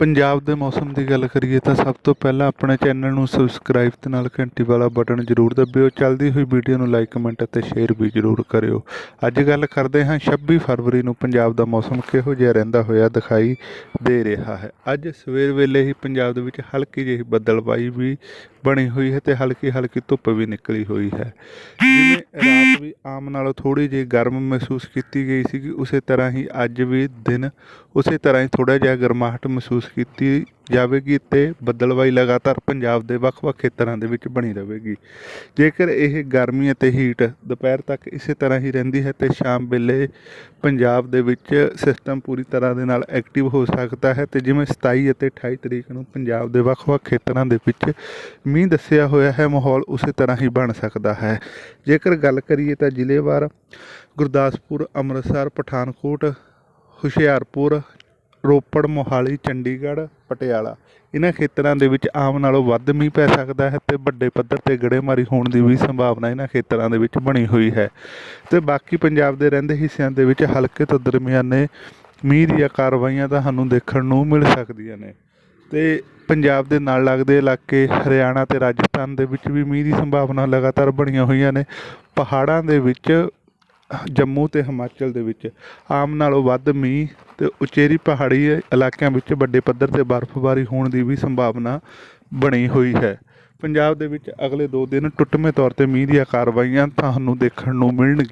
ਪੰਜਾਬ ਦੇ ਮੌਸਮ ਦੀ ਗੱਲ ਕਰੀਏ ਤਾਂ ਸਭ ਤੋਂ ਪਹਿਲਾਂ ਆਪਣੇ ਚੈਨਲ ਨੂੰ ਸਬਸਕ੍ਰਾਈਬ ਤੇ ਨਾਲ ਘੰਟੀ ਵਾਲਾ ਬਟਨ ਜ਼ਰੂਰ ਦਬਿਓ। ਚੱਲਦੀ ਹੋਈ ਵੀਡੀਓ ਨੂੰ ਲਾਈਕ ਕਮੈਂਟ ਅਤੇ ਸ਼ੇਅਰ ਵੀ ਜ਼ਰੂਰ ਕਰਿਓ। ਅੱਜ ਗੱਲ ਕਰਦੇ ਹਾਂ 26 ਫਰਵਰੀ ਨੂੰ ਪੰਜਾਬ ਦਾ ਮੌਸਮ ਕਿਹੋ ਜਿਹਾ ਰਹਿੰਦਾ ਹੋਇਆ ਦਿਖਾਈ ਦੇ ਰਿਹਾ ਹੈ। ਅੱਜ ਸਵੇਰ ਵੇਲੇ ਹੀ ਪੰਜਾਬ ਦੇ ਵਿੱਚ ਹਲਕੀ ਜਿਹੀ ਬੱਦਲਬਾਈ ਵੀ ਬਣੀ ਹੋਈ ਹੈ ਤੇ ਹਲਕੀ ਹਲਕੀ ਧੁੱਪ ਵੀ ਨਿਕਲੀ ਹੋਈ ਹੈ। ਜਿਵੇਂ ਰਾਤ ਵੀ ਆਮ ਨਾਲੋਂ ਥੋੜੀ ਜਿਹੀ ਗਰਮ ਮਹਿਸੂਸ ਕੀਤੀ ਗਈ ਸੀਗੀ, ਉਸੇ ਤਰ੍ਹਾਂ ਹੀ ਅੱਜ ਵੀ ਦਿਨ ਉਸੇ ਤਰ੍ਹਾਂ ਹੀ ਥੋੜਾ ਜਿਹਾ ਗਰਮਾਹਟ ਮਹਿਸੂਸ ਕੀਤੀ ਜਾਵੇਗੀ ਤੇ ਬੱਦਲਬਾਈ ਲਗਾਤਾਰ ਪੰਜਾਬ ਦੇ ਵੱਖ-ਵੱਖ ਖੇਤਰਾਂ ਦੇ ਵਿੱਚ ਬਣੀ ਰਹੇਗੀ। ਜੇਕਰ ਇਹ ਗਰਮੀ ਅਤੇ ਹੀਟ ਦੁਪਹਿਰ ਤੱਕ ਇਸੇ ਤਰ੍ਹਾਂ ਹੀ ਰਹਿੰਦੀ ਹੈ ਤੇ ਸ਼ਾਮ ਵੇਲੇ ਪੰਜਾਬ ਦੇ ਵਿੱਚ ਸਿਸਟਮ ਪੂਰੀ ਤਰ੍ਹਾਂ ਦੇ ਨਾਲ ਐਕਟਿਵ ਹੋ ਸਕਦਾ ਹੈ ਤੇ ਜਿਵੇਂ 27 ਅਤੇ 28 ਤਰੀਕ ਨੂੰ ਪੰਜਾਬ ਦੇ ਵੱਖ-ਵੱਖ ਖੇਤਰਾਂ ਦੇ ਵਿੱਚ ਮੀਂਹ ਦੱਸਿਆ ਹੋਇਆ ਹੈ, ਮਾਹੌਲ ਉਸੇ ਤਰ੍ਹਾਂ ਹੀ ਬਣ ਸਕਦਾ ਹੈ। ਜੇਕਰ ਗੱਲ ਕਰੀਏ ਤਾਂ ਜ਼ਿਲ੍ਹੇਵਾਰ ਗੁਰਦਾਸਪੁਰ, ਅੰਮ੍ਰਿਤਸਰ, ਪਠਾਨਕੋਟ, ਹੁਸ਼ਿਆਰਪੁਰ ਰੋਪੜ, ਮੋਹਾਲੀ, ਚੰਡੀਗੜ੍ਹ, ਪਟਿਆਲਾ। ਇਹਨਾਂ ਖੇਤਰਾਂ ਦੇ ਵਿੱਚ ਆਮ ਨਾਲੋਂ ਵੱਧ ਮੀਂਹ ਪੈ ਸਕਦਾ ਹੈ ਤੇ ਵੱਡੇ ਪੱਧਰ ਤੇ ਗੜੇਮਾਰੀ ਹੋਣ ਦੀ ਵੀ ਸੰਭਾਵਨਾ ਇਹਨਾਂ ਖੇਤਰਾਂ ਦੇ ਵਿੱਚ ਬਣੀ ਹੋਈ ਹੈ। ਤੇ ਬਾਕੀ ਪੰਜਾਬ ਦੇ ਰਹਿੰਦੇ ਹਿੱਸਿਆਂ ਦੇ ਵਿੱਚ ਹਲਕੇ ਤੋਂ ਦਰਮਿਆਨੇ ਮੀਂਹ ਦੀਆਂ ਕਾਰਵਾਈਆਂ ਤੁਹਾਨੂੰ ਦੇਖਣ ਨੂੰ ਮਿਲ ਸਕਦੀਆਂ ਨੇ। ਤੇ ਪੰਜਾਬ ਦੇ ਨਾਲ ਲੱਗਦੇ ਇਲਾਕੇ ਹਰਿਆਣਾ ਤੇ ਰਾਜਸਥਾਨ ਦੇ ਵਿੱਚ ਵੀ ਮੀਂਹ ਦੀ ਸੰਭਾਵਨਾ ਲਗਾਤਾਰ ਬਣੀਆਂ ਹੋਈਆਂ ਨੇ। ਪਹਾੜਾਂ ਦੇ ਵਿੱਚ ਜੰਮੂ ਅਤੇ ਹਿਮਾਚਲ ਦੇ ਵਿੱਚ। ਆਮ ਨਾਲੋਂ ਵੱਧ ਮੀਂਹ ਅਤੇ ਉਚੇਰੀ ਪਹਾੜੀ ਇਲਾਕਿਆਂ ਵਿੱਚ ਵੱਡੇ ਪੱਧਰ ਤੇ ਬਰਫ਼ਬਾਰੀ ਹੋਣ ਦੀ ਵੀ ਸੰਭਾਵਨਾ ਬਣੀ ਹੋਈ ਹੈ। ਪੰਜਾਬ ਦੇ ਵਿੱਚ ਅਗਲੇ 2 ਦਿਨ ਟੁੱਟਵੇਂ ਤੌਰ ਤੇ ਮੀਂਹ ਦੀਆਂ ਕਾਰਵਾਈਆਂ ਤੁਹਾਨੂੰ ਦੇਖਣ ਨੂੰ ਮਿਲਣਗੀਆਂ।